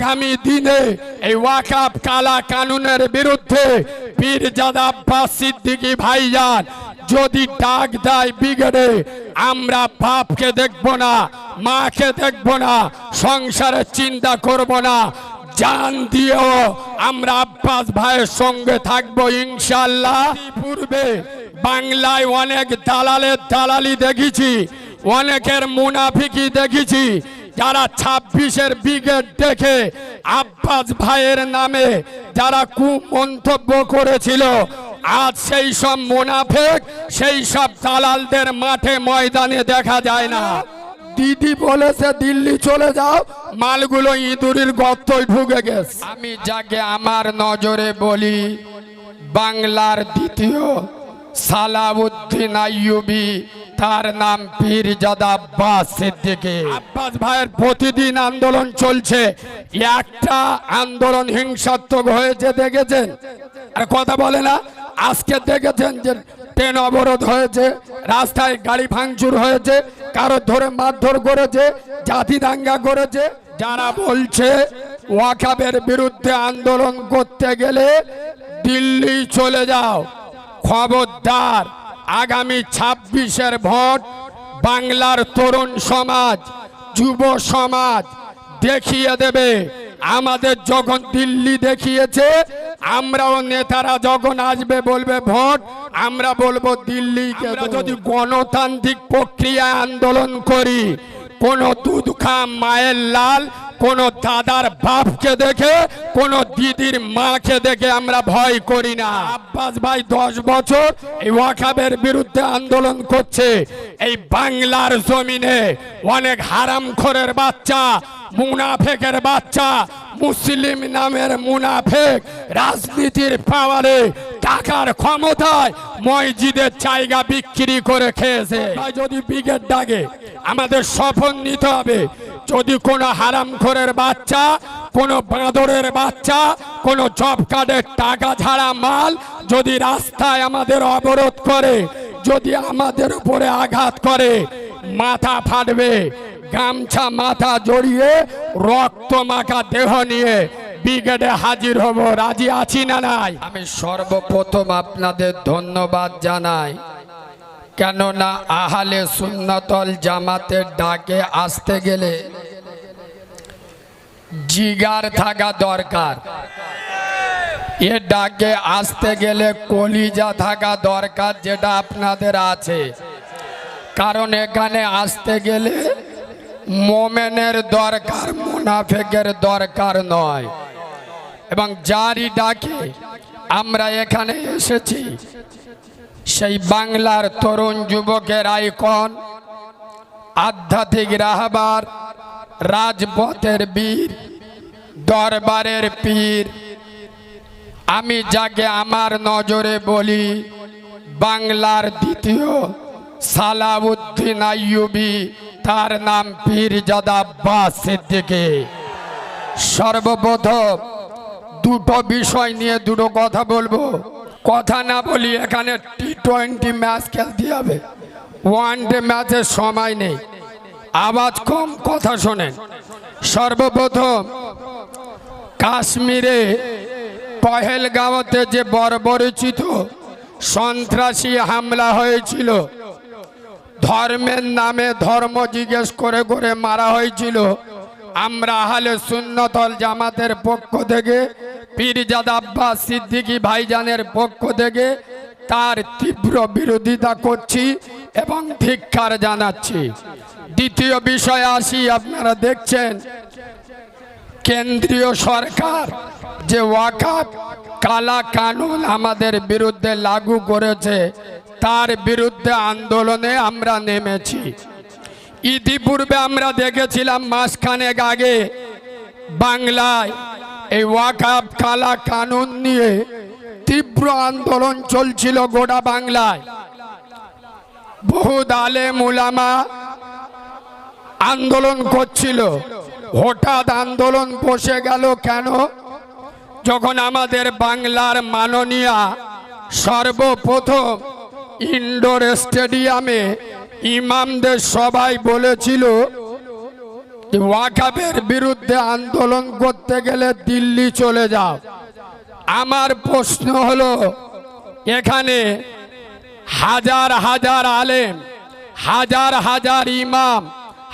আগামী দিনে এই ওয়াকাপ কালা কানুনের বিরুদ্ধে পীরজাদা আব্বাস সিদ্দিকী ভাইজান যদি ডাক দেয় বিগড়ে, আমরা বাপকে দেখব না, মাকে দেখব না সংসারের চিন্তা করব না। জান দিয়েও আমরা আব্বাস ভাইয়ের সঙ্গে থাকব ইনশাল্লাহ পূর্বে বাংলায় অনেক দালালের দালালি দেখেছি, অনেকের মুনাফিকি দেখেছি যারা ছাব্বিশের ব্রিগেড দেখে আব্বাস ভাইয়ের নামে যারা কুমন্তব্য করেছিল, আজ সেই সব মুনাফেক, সেই সব দালালদের মাঠে ময়দানে দেখা যায় না। দিদি বলেছে, দিল্লি চলে যাও, মালগুলো ইঁদুরির গর্তই ঢুকে গেছে। আমি যাকে আমার নজরে বলি, বাংলার দ্বিতীয় সালাউদ্দিন আইয়ুবি, তার নাম পীরজাদা আব্বাস সিদ্দিকী। আব্বাস ভাইয়ের প্রতিদিন আন্দোলন চলছে। একটা আন্দোলন হিংসাত্মক হয়েছে, দেখেছেন? আর কথা বলে না, আজকে দেখেছেন যে ট্রেন অবরোধ হয়েছে, রাস্তায় গাড়ি ভাঙচুর হয়েছে, কারও ধরে মারধর করেছে, জাতি দাঙ্গা করেছে। যারা বলছে ওয়াকাবের বিরুদ্ধে আন্দোলন করতে গেলে দিল্লি চলে যাও। খবরদার আগামী ছাব্বিশের ভোট বাংলার তরুণ সমাজ যুব সমাজ দেখিয়ে দেবে। আমাদের যখন দিল্লি দেখিয়েছে আমরাও নেতারা যখন আসবে বলবে ভোট আমরা বলব দিল্লি যদি গণতান্ত্রিক প্রক্রিয়া আন্দোলন করি কোন দুধ খা মায়ের লাল কোন দাদার বাপকে দেখে, কোন দিদির মাকে দেখে আমরা ভয় করি না। আব্বাস ভাই দশ বছর এই ওয়াকাবের বিরুদ্ধে আন্দোলন করছে। এই বাংলার জমিনে অনেক হারামখোরের বাচ্চা, মুনাফেকের বাচ্চা, মুসলিম নামের মুনাফেক রাজনীতির পাওয়ারে টাকার ক্ষমতায় মসজিদের জায়গা বিক্রি করে খেয়েছে। যদি ব্রিগেড ডাকে আমাদের সফল নিতে হবে। যদি কোনো হারামখোরের বাচ্চা, কোনো বাঁদরের বাচ্চা, কোনো জব কার্ডের টাকা ছাড়া মাল যদি রাস্তায় আমাদের অবরোধ করে, যদি আমাদের উপরে আঘাত করে, মাথা ফাটবে, গামছা মাথা জড়িয়ে, রক্ত মাখা দেহ নিয়ে ব্রিগেডে হাজির হব, রাজি আছি না নাই? আমি সর্বপ্রথম আপনাদের ধন্যবাদ জানাই। কেননা আহালে সুন্নতল জামাতের ডাকে আসতে গেলে জিগার থাকা দরকার। এ ডাকে আসতে গেলে কলিজা থাকা দরকার যেটা আপনাদের আছে। কারণ এখানে আসতে গেলে মোমেনের দরকার, মুনাফেকের দরকার নয়। এবং যারই ডাকে আমরা এখানে এসেছি, সেই বাংলার তরুণ যুবকের আইকন, আধ্যাত্মিক রাহবার রাজপথের বীর, দরবারের পীর। আমি যাকে আমার নজরে বলি, বাংলার দ্বিতীয় সালাউদ্দিন আইয়ুবি, তার নাম পীরজাদা আব্বাস সিদ্দিকী। সর্বপ্রথম দুটো বিষয় নিয়ে দুটো কথা বলব। কথা না বলি এখানে টি টোয়েন্টি ম্যাচ খেলতে হবে। ওয়ান ডে ম্যাচের সময় নেই। আওয়াজ কম কথা শোনেন। সর্বপ্রথম, কাশ্মীরে পহেলগাঁওতে যে বর্বরচিত সন্ত্রাসী হামলা হয়েছিল, ধর্মের নামে ধর্ম জিজ্ঞেস করে করে মারা হয়েছিল, আমরা হালে শূন্যতল জামাতের পক্ষ থেকে, পীরজাদ আব্বাস সিদ্দিকী ভাইজানের পক্ষ থেকে তার তীব্র বিরোধিতা করছি এবং ধিক্ষার জানাচ্ছি। দ্বিতীয় বিষয় আসি, আপনারা দেখছেন, কেন্দ্রীয় সরকার যে ওয়াকাপ কালা কানুন আমাদের বিরুদ্ধে লাগু করেছে, তার বিরুদ্ধে আন্দোলনে আমরা নেমেছি। ইতিপূর্বে আমরা দেখেছিলাম মাসখানেক আগে বাংলায় এই ওয়াকাপ কালা কানুন নিয়ে তীব্র আন্দোলন চলছিল গোটা বাংলায়। বহু দালে মুলামা আন্দোলন করছিল। হঠাৎ আন্দোলন বসে গেল কেন? যখন আমাদের বাংলার মাননীয়া সর্বপ্রথম ইনডোর স্টেডিয়ামে ইমামদের সবাই বলেছিল ওয়াকাবের বিরুদ্ধে আন্দোলন করতে গেলে দিল্লি চলে যাও। আমার প্রশ্ন হলো, এখানে হাজার হাজার আলেম, হাজার হাজার ইমাম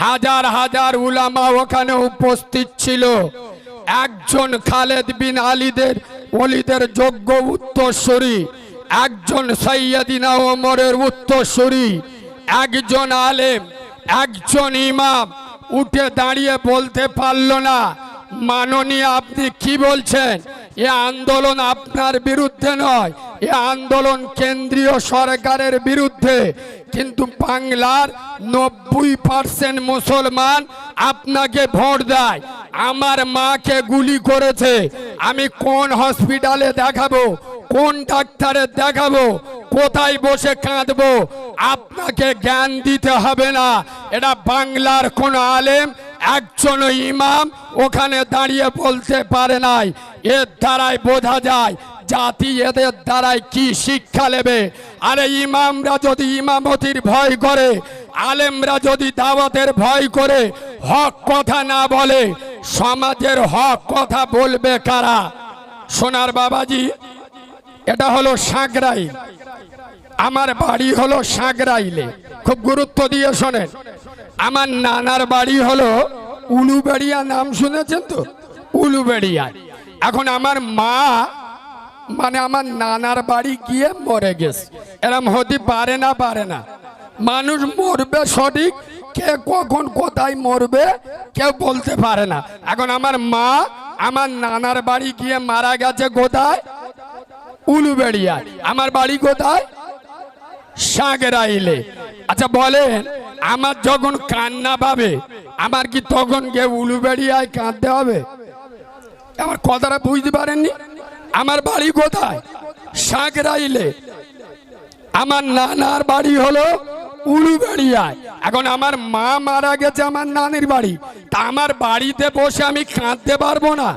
হাজার হাজার উলামা ওখানে উপস্থিত ছিল। একজন খালেদ বিন আলীদের অলিদের যোগ্য উত্তরসূরি, একজন সৈয়দিনা ওমরের উত্তরসূরি, একজন আলেম, একজন ইমাম, উঠে দাঁড়িয়ে বলতে পারল না। মাননীয় আপনি কি বলছেন? এ আন্দোলন আপনার বিরুদ্ধে নয়, এ আন্দোলন কেন্দ্রীয় সরকারের বিরুদ্ধে। কিন্তু বাংলার নব্বই পার্সেন্ট মুসলমান আপনাকে ভোট দেয়। আমার মাকে গুলি করেছে। আমি কোন হসপিটালে দেখাবো? কোন ডাক্তারে দেখাবো? কোথায় বসে কাঁদবো? আপনাকে জ্ঞান দিতে হবে না। এটা বাংলার কোন আলেম একজন ইমাম ওখানে দাঁড়িয়ে বলতে পারে নাই। এর দ্বারাই বোঝা যায় জাতি এদের দ্বারাই কি শিক্ষা নেবে। আরে ইমামরা যদি ইমামতির ভয় করে, আলেমরা যদি দাওয়াতের ভয় করে, হক কথা না বলে, সমাজের হক কথা বলবে কারা? সোনার বাবাজি, এটা হলো সাঁকরাইল আমার বাড়ি হলো সাঁকরাইলে খুব গুরুত্ব দিয়ে শোনেন। আমার নানার বাড়ি হলো উলুবেড়িয়া, নাম শুনেছেন তো? উলুবেড়িয়া। এখন আমার মা মানে আমার নানার বাড়ি গিয়ে মরে গেছে। এরম হতে পারে না পারে না। মানুষ মরবে সঠিক, কে কখন কোথায় মরবে কেউ বলতে পারে না। এখন আমার মা, আমার নানার বাড়ি গিয়ে মারা গেছে কোথায়? উলুবেড়িয়া আমার বাড়ি কোথায়? সাগরাইলে। আচ্ছা বলেন আমার যখন কান্না পাবে, আমার কি তখন গে উলুবেড়িয়ায় কাঁদতে হবে? আমার কথাটা বুঝতে পারেননি? আমার বাড়ি কোথায়? সাগরাইলে আমার নানার বাড়ি হলো উলুবেড়িয়ায় এখন আমার মা মারা গেছে আমার নানির বাড়ি। তা আমার বাড়িতে বসে আমি কাঁদতে পারব না।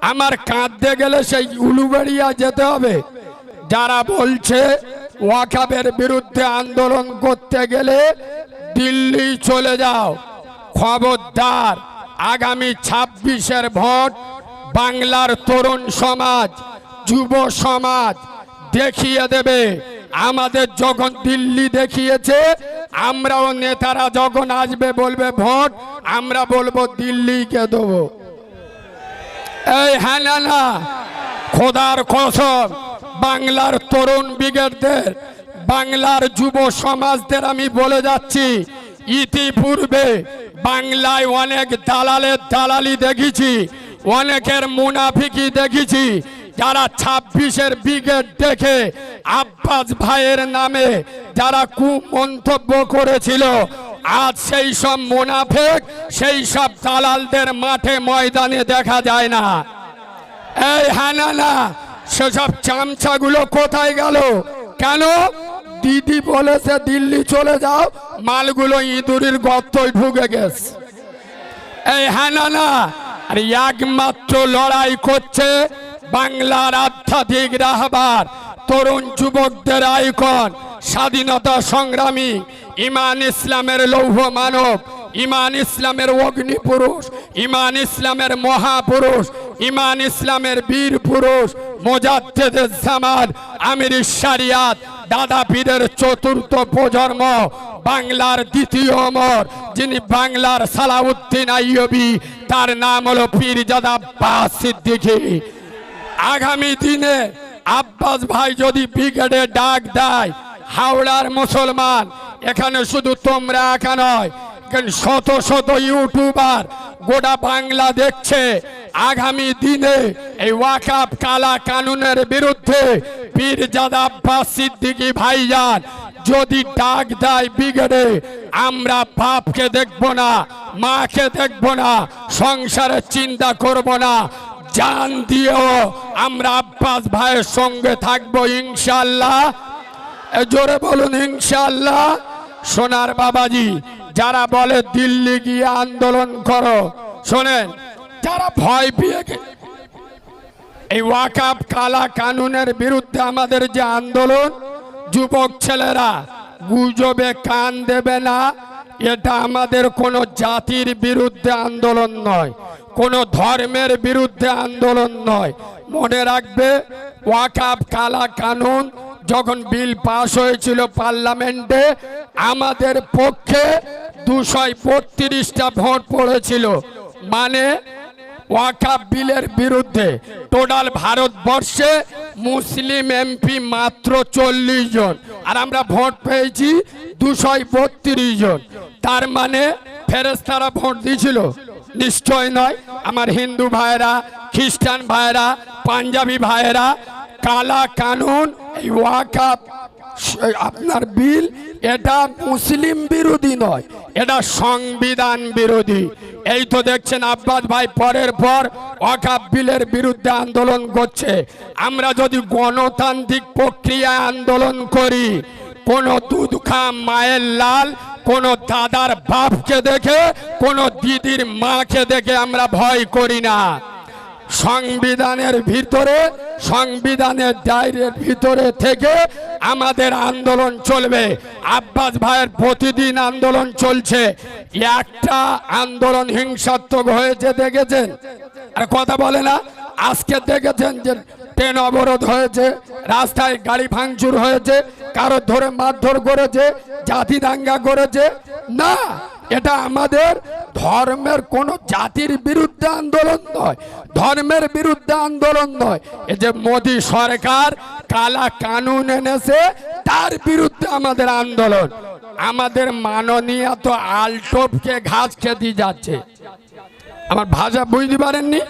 আমার কাঁদতে গেলে সেই উলুবেড়িয়া যেতে হবে। যারা বলছে, ওয়াকাবের বিরুদ্ধে আন্দোলন করতে গেলে দিল্লি চলে যাও। খবরদার, আগামী ছাব্বিশের ভোট বাংলার তরুণ সমাজ, যুব সমাজ দেখিয়ে দেবে। আমাদের যখন দিল্লি দেখিয়েছে, আমরাও নেতারা যখন আসবে বলবে ভোট, আমরা বলব দিল্লিকে দেবো। এই হ্যাঁ না খোদার কসম, বাংলার তরুণ ব্রিগেডদের বাংলার যুব সমাজদের আমি বলে যাচ্ছি, ইতিপূর্বে বাংলায় অনেক দালালের দালালি দেখেছি, অনেকের মুনাফিকি দেখেছি, যারা ছাব্বিশের ব্রিগেড দেখে আব্বাস ভাইয়ের নামে যারা কুমন্তব্য করেছিল, আজ সেই সব মুনাফেক, সেই সব দালালদের মাঠে ময়দানে দেখা যায় না। এই হ্যাঁ না না সেসব চামচাগুলো কোথায় গেল? কেন? দিদি বলেছে, দিল্লি চলে যাও, মালগুলো ইঁদুরির গর্তই ঢুকে গেছে। এই হ্যাঁ আর একমাত্র লড়াই করছে বাংলার আধ্যাত্মিক রাহবার তরুণ যুবকদের আইকন, স্বাধীনতা সংগ্রামী, ইমান ইসলামের লৌহ মানব। ইমান ইসলামের অগ্নি পুরুষ ইমান ইসলামের মহাপুরুষ, ইমান ইসলামের বীর পুরুষ মোজাদ্দেদের জামান আমির শারিয়াত, দাদা পীরের চতুর্থ প্রজন্ম, বাংলার দ্বিতীয় অমর, যিনি বাংলার সালাউদ্দিন আইয়বি, তার নাম হলো পীরজাদা আব্বাস সিদ্দিকী। আগামী দিনে আব্বাস ভাই যদি ব্রিগেডে ডাক দেয়, হাওড়ার মুসলমান, এখানে শুধু তোমরা একা নয় শত শত ইউটিউবার গোটা বাংলা দেখছে। আগামী দিনে এই ওয়াকাপ কালা কানুনের বিরুদ্ধে পীরজাদা আব্বাস সিদ্দিকী ভাইজান যদি ডাক দেয় ব্রিগেডে আমরা বাপকে দেখব না, মাকে দেখব না, সংসারের চিন্তা করব না। জান দিয়েও আমরা আব্বাস ভাইয়ের সঙ্গে থাকব ইনশাল্লাহ জোরে বলুন ইনশাল্লাহ সোনার বাবাজি যারা বলে দিল্লি গিয়ে আন্দোলন করো, শোনেন, যারা ভয় পেয়ে এই ওয়াকাপ কালা কানুনের বিরুদ্ধে আমাদের যে আন্দোলন, যুবক ছেলেরা, গুজবে কান দেবে না, এটা আমাদের কোনো জাতির বিরুদ্ধে আন্দোলন নয়, কোনো ধর্মের বিরুদ্ধে আন্দোলন নয়। মনে রাখবে, ওয়াকাব কালা কানুন যখন বিল পাশ হয়েছিল পার্লামেন্টে, আমাদের পক্ষে দুশো বত্রিশটা ভোট পড়েছিল। মানে ওয়াকাব বিলের বিরুদ্ধে। টোটাল ভারতবর্ষে মুসলিম এমপি মাত্র চল্লিশ জন। আর আমরা ভোট পেয়েছি দুশো বত্রিশ জন। তার মানে ফেরেস্তারা ভোট দিয়েছিল। নিশ্চয় নয়। আমার হিন্দু ভাইরা খ্রিস্টান ভাইরা পাঞ্জাবি ভাইরা কালা কানুন, এই ওয়াকাব আপনার বিল এটা মুসলিম বিরোধী নয়, এটা সংবিধান বিরোধী। এই তো দেখছেন আব্বাস ভাই পরের পর ওয়াকাব বিলের বিরুদ্ধে আন্দোলন করছে। আমরা যদি গণতান্ত্রিক প্রক্রিয়ায় আন্দোলন করি, কোন দুধ খা মায়ের লাল, কোন দাদার বাপকে দেখে, কোন দিদির মাকে দেখে আমরা ভয় করি না। সংবিধানের ভিতরে, সংবিধানের দায়ের ভিতরে থেকে আমাদের আন্দোলন চলবে। আব্বাস ভাইয়ের প্রতিদিন আন্দোলন চলছে। একটা আন্দোলন হিংসাত্মক হয়েছে, দেখেছেন? আর কথা বলে না, আজকে দেখেছেন যে ট্রেন অবরোধ হয়েছে, রাস্তায় গাড়ি ভাঙচুর হয়েছে কারও ধরে মারধর করেছে, জাতি দাঙ্গা করেছে। না, এটা আমাদের ধর্মের কোন জাতির বিরুদ্ধে আন্দোলন নয়। ধর্মের বিরুদ্ধে আন্দোলন নয়। এই যে মোদী সরকার কালা কানুন এনেছে, তার বিরুদ্ধে আমাদের আন্দোলন। আমাদের মাননীয় তো আলটোপকে ঘাস খেতে যাচ্ছে। আমার ভাষা বুঝতে পারেননি?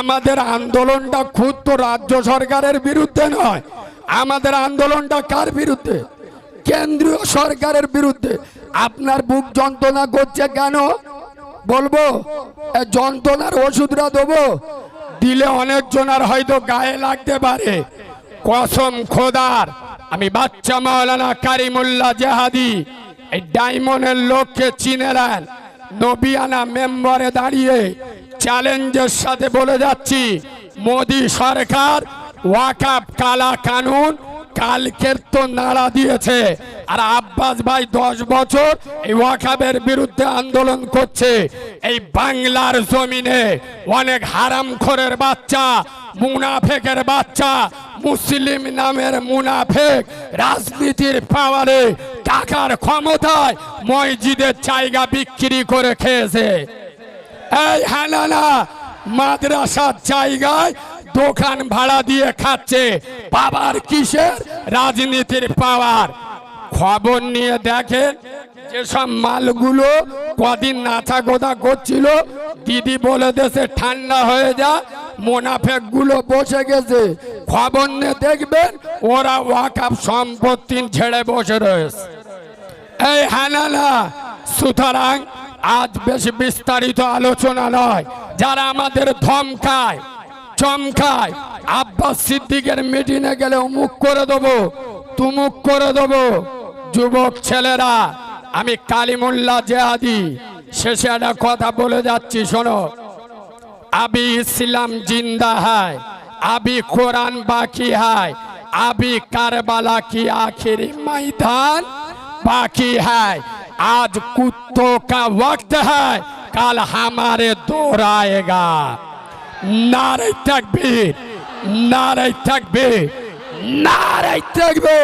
আমাদের আন্দোলনটা খুদ তো রাজ্য সরকারের বিরুদ্ধে নয়। আমাদের আন্দোলনটা কার বিরুদ্ধে? কেন্দ্রীয় সরকারের বিরুদ্ধে। আপনার বুক যন্ত্রণা করছে কেন? বলব যন্ত্রণার ওষুধটা দেবো। দিলে অনেকজনের হয়তো গায়ে লাগতে পারে। কসম খোদার, আমি বাচ্চা মাওলানা কারিমুল্লাহ জাহাদি, এই ডায়মন্ডের লোককে চিনে নেন। নবিয়ানা মেম্বারে দাঁড়িয়ে চ্যালেঞ্জের সাথে বলে যাচ্ছি, মোদি সরকার ওয়াকাব কালা কানুন কালকের তো নাড়া দিয়েছে। আর আব্বাস ভাই দশ বছর এই ওয়াকাবের বিরুদ্ধে আন্দোলন করছে। এই বাংলার জমিনে অনেক হারামখোরের বাচ্চা, মুনাফেকের বাচ্চা, মুসলিম নামের মুনাফেক রাজনীতির পাওয়ারে টাকার ক্ষমতায় মসজিদের জায়গা বিক্রি করে খেয়েছে। এই হানানা মাদ্রাসার জায়গায় দোকান ভাড়া দিয়ে খাচ্ছে। বাবার কিসের? রাজনীতির পাওয়ার। খবর নিয়ে দেখেন, যেসব মালগুলো কদিন নাচা গোদা করছিল, দিদি বলে দেশে ঠান্ডা হয়ে যা মোনাফেকগুলো বসে গেছে। খবর নিয়ে দেখবেন, ওরা ওয়াকাপ সম্পত্তি ছেড়ে বসে রয়েছে। এই হানানা, সুতরাং আজ বেশ বিস্তারিত আলোচনা নয়, যারা আমাদের ধমকায় চমকায় আব্বাস সিদ্দিকের মিটিংয়ে গেলে অমুক করে দেবো তুমুক করে দেবো যুবক ছেলেরা আমি কালিমুল্লাহ জেহাদি শেষে একটা কথা বলে যাচ্ছি শোনো अभी इस्लाम जिंदा है अभी कुरान बाकी है अभी करबला की आखिरी मैदान बाकी है आज कुत्तों का वक्त है कल हमारे दौर নারাই থাকবে নারাই থাকবে নারাই থাকবে।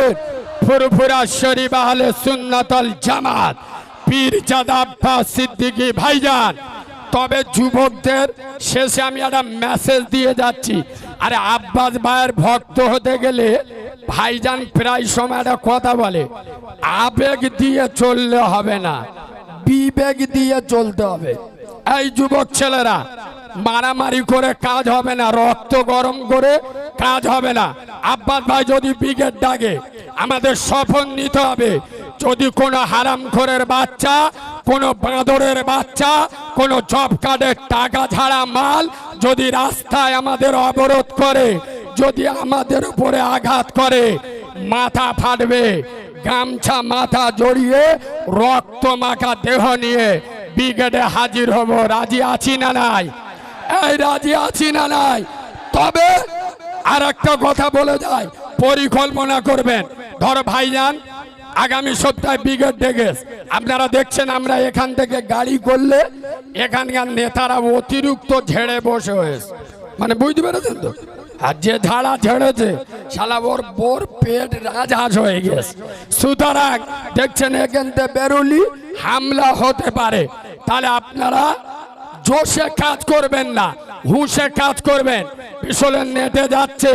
পুরপুরা শরীফ আহলে সুন্নাতল জামাত পীরজাদা আব্বাস সিদ্দিকী ভাইজান। তবে যুবকদের শেষে আমি একটা মেসেজ দিয়ে যাচ্ছি। আরে আব্বাস ভাইয়ের ভক্ত হতে গেলে ভাইজান প্রায় সময় একটা কথা বলে, আবেগ দিয়ে চললে হবে না, বিবেক দিয়ে চলতে হবে। এই যুবক ছেলেরা মারামারি করে কাজ হবে না, রক্ত গরম করে কাজ হবে না। আব্বাস ভাই যদি ব্রিগেড ডাকে, আমাদের সফল নিতে হবে। যদি কোনো হারামখোরের বাচ্চা, কোনো বাঁদরের বাচ্চা, কোনো জব কার্ডের টাকা ছাড়া মাল যদি রাস্তায় আমাদের অবরোধ করে, যদি আমাদের উপরে আঘাত করে, মাথা ফাটবে, গামছা মাথা জড়িয়ে, রক্ত মাখা দেহ নিয়ে ব্রিগেডে হাজির হব। রাজি আছি না নাই? এই রাজি আছি না নাই। তবে আর একটা কথা বলে যায়, পরিকল্পনা করবেন। ধর ভাইজান, আগামী সপ্তাহে ব্রিগেড ডেগেস আপনারা দেখছেন আমরা এখান থেকে গাড়ি করলে এখানকার নেতারা অতিরিক্ত ঝেড়ে বসে হয়েছে। মানে বুঝতে পেরেছেন তো? আর যে ঝাড়া ঝেড়েছে, শালা ওর বোর পেট রাজহাঁস হয়ে গেছে। সুতরাং দেখছেন এখান থেকে বেরোলি হামলা হতে পারে। তাহলে আপনারা জোশে কাজ করবেন না, হুঁশে কাজ করবেন। পিছলের নেতে যাচ্ছে।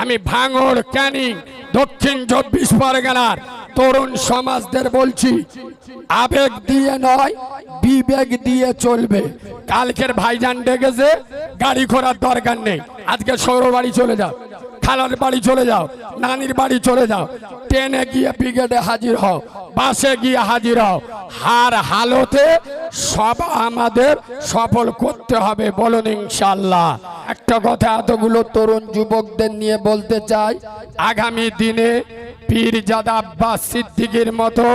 আমি ভাঙড় ক্যানিং, দক্ষিণ চব্বিশ পরগনার তরুণ সমাজদের বলছি, আবেগ দিয়ে নয়, বিবেক দিয়ে চলবে। কালকের ভাইজান ডেকেছে, গাড়ি ঘোড়ার দরকার নেই। আজকে সৌরবাড়ি চলে যাও। খালার বাড়ি চলে যাও, নানির বাড়ি চলে যাও। ট্রেনে গিয়ে ব্রিগেডে হাজির হও, বাসে গিয়ে হাজির হও। হার হালতে সব আমাদের সফল করতে হবে বলুন ইনশাল্লাহ একটা কথা এতগুলো তরুণ যুবকদের নিয়ে বলতে চাই, আগামী দিনে পীরজাদা আব্বাস সিদ্দিকীর মতো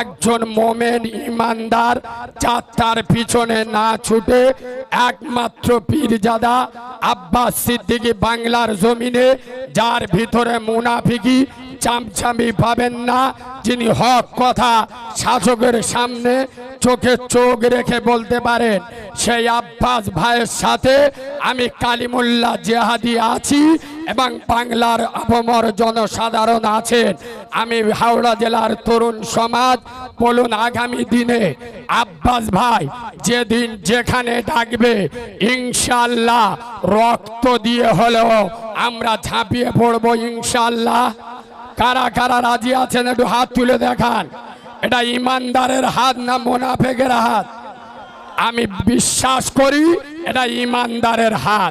একজন মোমেন ইমানদার যাত্রার পিছনে না ছুটে একমাত্র পীরজাদা আব্বাস সিদ্দিকি বাংলার জমিনে, যার ভিতরে মুনাফিকি চামচামি পাবেন না। যিনি হক কথা শাসকের সামনে চোখে চোখ রেখে বলতে পারেন, সেই আব্বাস ভাইয়ের সাথে আমি কালিমুল্লাহ জেহাদি আছি এবং বাংলার আবমর জনসাধারণ আছেন। আমি হাওড়া জেলার তরুণ সমাজ, বলুন আগামী দিনে আব্বাস ভাই যেদিন যেখানে ডাকবে ইনশাল্লাহ রক্ত দিয়ে হলেও আমরা ঝাঁপিয়ে পড়ব ইনশাল্লাহ কারা কারা রাজি আছেন একটু হাত তুলে দেখান। এটা ইমানদারের হাত না মোনাফেকের হাত? আমি বিশ্বাস করি এটা ইমানদারের হাত।